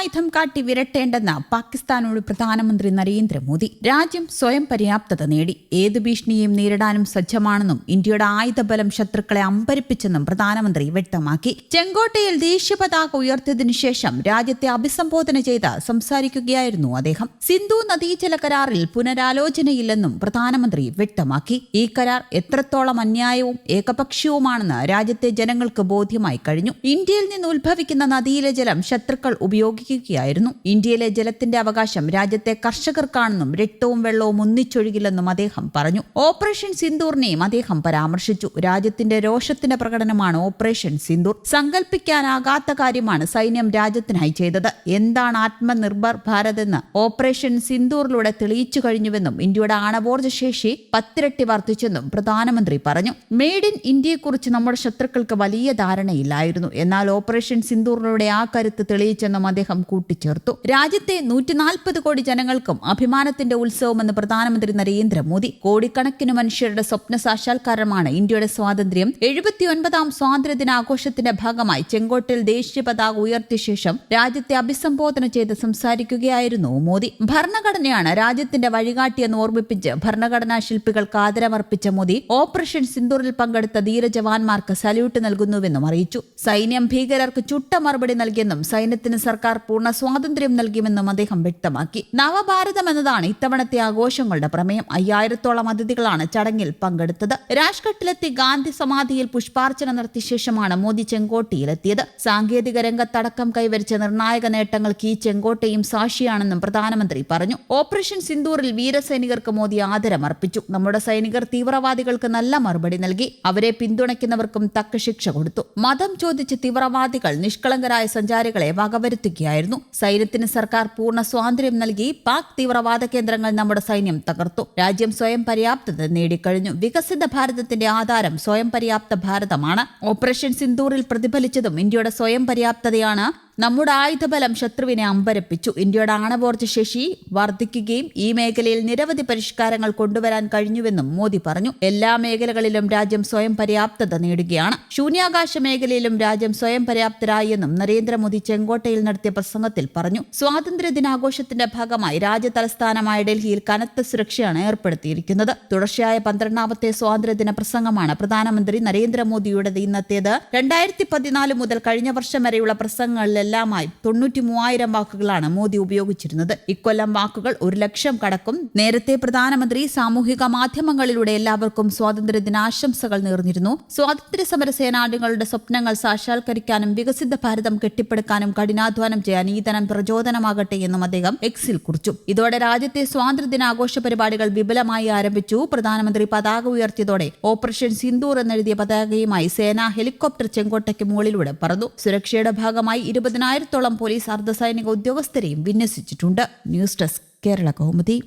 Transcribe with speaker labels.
Speaker 1: ആയുധം കാട്ടി വിരട്ടേണ്ടെന്ന പാകിസ്ഥാനോട് പ്രധാനമന്ത്രി നരേന്ദ്രമോദി രാജ്യം സ്വയം പര്യാപ്തത നേടി ഏത് ഭീഷണിയെയും നേരിടാനും സജ്ജമാണെന്നും ഇന്ത്യയുടെ ആയുധബലം ശത്രുക്കളെ അമ്പരിപ്പിച്ചെന്നും പ്രധാനമന്ത്രി വ്യക്തമാക്കി ചെങ്കോട്ടയിൽ ദേശീയ പതാക ഉയർത്തിയതിനു ശേഷം രാജ്യത്തെ അഭിസംബോധന ചെയ്ത് സംസാരിക്കുകയായിരുന്നു അദ്ദേഹം സിന്ധു നദീജല കരാറിൽ പുനരാലോചനയില്ലെന്നും പ്രധാനമന്ത്രി വ്യക്തമാക്കി ഈ കരാർ എത്രത്തോളം അന്യായവും ഏകപക്ഷീയവുമാണെന്ന് രാജ്യത്തെ ജനങ്ങൾക്ക് ബോധ്യമായി കഴിഞ്ഞു ഇന്ത്യയിൽ നിന്ന് ഉത്ഭവിക്കുന്ന നദിയിലെ ജലം ശത്രുക്കൾ ഉപയോഗിക്കും സൂചിപ്പിക്കുകയായിരുന്നു ഇന്ത്യയിലെ ജലത്തിന്റെ അവകാശം രാജ്യത്തെ കർഷകർക്കാണെന്നും രക്തവും വെള്ളവും ഒന്നിച്ചൊഴുകില്ലെന്നും അദ്ദേഹം പറഞ്ഞു ഓപ്പറേഷൻ സിന്ദൂറിനെയും അദ്ദേഹം പരാമർശിച്ചു രാജ്യത്തിന്റെ രോഷത്തിന്റെ പ്രകടനമാണ് ഓപ്പറേഷൻ സിന്ദൂർ സങ്കല്പിക്കാനാകാത്ത കാര്യമാണ് സൈന്യം രാജ്യത്തിനായി ചെയ്തത് എന്താണ് ആത്മനിർഭർ ഭാരത് എന്ന് ഓപ്പറേഷൻ സിന്ദൂറിലൂടെ തെളിയിച്ചു കഴിഞ്ഞുവെന്നും ഇന്ത്യയുടെ ആണവോർജ ശേഷി പത്തിരട്ടി വർദ്ധിച്ചെന്നും പ്രധാനമന്ത്രി പറഞ്ഞു മെയ്ഡ് ഇൻ ഇന്ത്യയെക്കുറിച്ച് നമ്മുടെ ശത്രുക്കൾക്ക് വലിയ ധാരണയില്ലായിരുന്നു എന്നാൽ ഓപ്പറേഷൻ സിന്ദൂറിലൂടെ ആ കരുത്ത് തെളിയിച്ചെന്നും അദ്ദേഹം യോഗം കൂട്ടിച്ചേർത്തു രാജ്യത്തെ നൂറ്റിനാൽപ്പത് കോടി ജനങ്ങൾക്കും അഭിമാനത്തിന്റെ ഉത്സവമെന്ന് പ്രധാനമന്ത്രി നരേന്ദ്രമോദി കോടിക്കണക്കിന് മനുഷ്യരുടെ സ്വപ്ന സാക്ഷാത്കാരമാണ് ഇന്ത്യയുടെ സ്വാതന്ത്ര്യം എഴുപത്തിയൊൻപതാം സ്വാതന്ത്ര്യദിനാഘോഷത്തിന്റെ ഭാഗമായി ചെങ്കോട്ടിൽ ദേശീയ പതാക ഉയർത്തിയ ശേഷം രാജ്യത്തെ അഭിസംബോധന ചെയ്ത് സംസാരിക്കുകയായിരുന്നു മോദി ഭരണഘടനയാണ് രാജ്യത്തിന്റെ വഴികാട്ടിയെന്ന് ഓർമ്മിപ്പിച്ച് ഭരണഘടനാ ശില്പികൾക്ക് ആദരമർപ്പിച്ച മോദി ഓപ്പറേഷൻ സിന്ദൂറിൽ പങ്കെടുത്ത ധീരജവാന്മാർക്ക് സല്യൂട്ട് നൽകുന്നുവെന്നും അറിയിച്ചു സൈന്യം ഭീകരർക്ക് ചുട്ട മറുപടി നൽകിയെന്നും സൈന്യത്തിന് സർക്കാർ പൂർണ്ണ സ്വാതന്ത്ര്യം നൽകുമെന്നും അദ്ദേഹം വ്യക്തമാക്കി നവഭാരതം എന്നതാണ് ഇത്തവണത്തെ ആഘോഷങ്ങളുടെ പ്രമേയം അയ്യായിരത്തോളം അതിഥികളാണ് ചടങ്ങിൽ പങ്കെടുത്തത് രാജ്ഘട്ടിലെത്തി ഗാന്ധി സമാധിയിൽ പുഷ്പാർച്ചന നടത്തിയ ശേഷമാണ് മോദി ചെങ്കോട്ടയിലെത്തിയത് സാങ്കേതിക രംഗത്തടക്കം കൈവരിച്ച നിർണായക നേട്ടങ്ങൾക്ക് ഈ ചെങ്കോട്ടയും സാക്ഷിയാണെന്നും പ്രധാനമന്ത്രി പറഞ്ഞു ഓപ്പറേഷൻ സിന്ദൂറിൽ വീരസൈനികർക്ക് മോദി ആദരമർപ്പിച്ചു നമ്മുടെ സൈനികർ തീവ്രവാദികൾക്ക് നല്ല മറുപടി നൽകി അവരെ പിന്തുണയ്ക്കുന്നവർക്കും തക്ക ശിക്ഷ കൊടുത്തു മതം ചോദിച്ച് തീവ്രവാദികൾ നിഷ്കളങ്കരായ സഞ്ചാരികളെ വകവരുത്തുകയായിരുന്നു നടക്കുകയായിരുന്നു സൈന്യത്തിന് സർക്കാർ പൂർണ്ണ സ്വാതന്ത്ര്യം നൽകി പാക് തീവ്രവാദ കേന്ദ്രങ്ങൾ നമ്മുടെ സൈന്യം തകർത്തു രാജ്യം സ്വയം പര്യാപ്തത നേടിക്കഴിഞ്ഞു വികസിത ഭാരതത്തിന്റെ ആധാരം സ്വയം പര്യാപ്ത ഭാരതമാണ് ഓപ്പറേഷൻ സിന്ദൂറിൽ പ്രതിഫലിച്ചതും ഇന്ത്യയുടെ സ്വയം പര്യാപ്തതയാണ് നമ്മുടെ ആയുധബലം ശത്രുവിനെ അമ്പരപ്പിച്ചു ഇന്ത്യയുടെ ആണവോർജ്ജ ശേഷി വർദ്ധിക്കുകയും ഈ മേഖലയിൽ നിരവധി പരിഷ്കാരങ്ങൾ കൊണ്ടുവരാൻ കഴിഞ്ഞുവെന്നും മോദി പറഞ്ഞു എല്ലാ മേഖലകളിലും രാജ്യം സ്വയം പര്യാപ്തത നേടുകയാണ് ശൂന്യാകാശ മേഖലയിലും രാജ്യം സ്വയം പര്യാപ്തരായെന്നും നരേന്ദ്രമോദി ചെങ്കോട്ടയിൽ നടത്തിയ പ്രസംഗത്തിൽ പറഞ്ഞു സ്വാതന്ത്ര്യ ദിനാഘോഷത്തിന്റെ ഭാഗമായി രാജ്യ തലസ്ഥാനമായ ഡൽഹിയിൽ കനത്ത സുരക്ഷയാണ് ഏർപ്പെടുത്തിയിരിക്കുന്നത് തുടർച്ചയായ പന്ത്രണ്ടാമത്തെ സ്വാതന്ത്ര്യദിന പ്രസംഗമാണ് പ്രധാനമന്ത്രി നരേന്ദ്രമോദിയുടെ ഇന്നത്തേത് രണ്ടായിരത്തി പതിനാല് മുതൽ കഴിഞ്ഞ വർഷം വരെയുള്ള പ്രസംഗങ്ങളിലെല്ലാം എല്ലാമായി തൊണ്ണൂറ്റി മൂവായിരം വാക്കുകളാണ് മോദി ഉപയോഗിച്ചിരുന്നത് ഇക്കൊല്ലം വാക്കുകൾ ഒരു ലക്ഷം കടക്കും നേരത്തെ പ്രധാനമന്ത്രി സാമൂഹിക മാധ്യമങ്ങളിലൂടെ എല്ലാവർക്കും സ്വാതന്ത്ര്യ ദിനാശംസകൾ നേർന്നിരുന്നു സ്വാതന്ത്ര്യ സമര സേനാനികളുടെ സ്വപ്നങ്ങൾ സാക്ഷാത്കരിക്കാനും വികസിത ഭാരതം കെട്ടിപ്പടുക്കാനും കഠിനാധ്വാനം ചെയ്യാൻ ഈ ധനം പ്രചോദനമാകട്ടെ എന്നും അദ്ദേഹം എക്സിൽ കുറിച്ചു ഇതോടെ രാജ്യത്തെ സ്വാതന്ത്ര്യ ദിനാഘോഷ പരിപാടികൾ വിപുലമായി ആരംഭിച്ചു പ്രധാനമന്ത്രി പതാക ഉയർത്തിയതോടെ ഓപ്പറേഷൻ സിന്ദൂർ എന്നെഴുതിയ പതാകയുമായി സേനാ ഹെലികോപ്റ്റർ ചെങ്കോട്ടയ്ക്ക് മുകളിലൂടെ പറന്നു സുരക്ഷയുടെ ഭാഗമായി ഇരുപതിനായിരം പതിനായിരത്തോളം പോലീസ് അർദ്ധസൈനിക ഉദ്യോഗസ്ഥരെയും വിന്യസിച്ചിട്ടുണ്ട് ന്യൂസ് ഡെസ്ക് കേരള കൗമുദി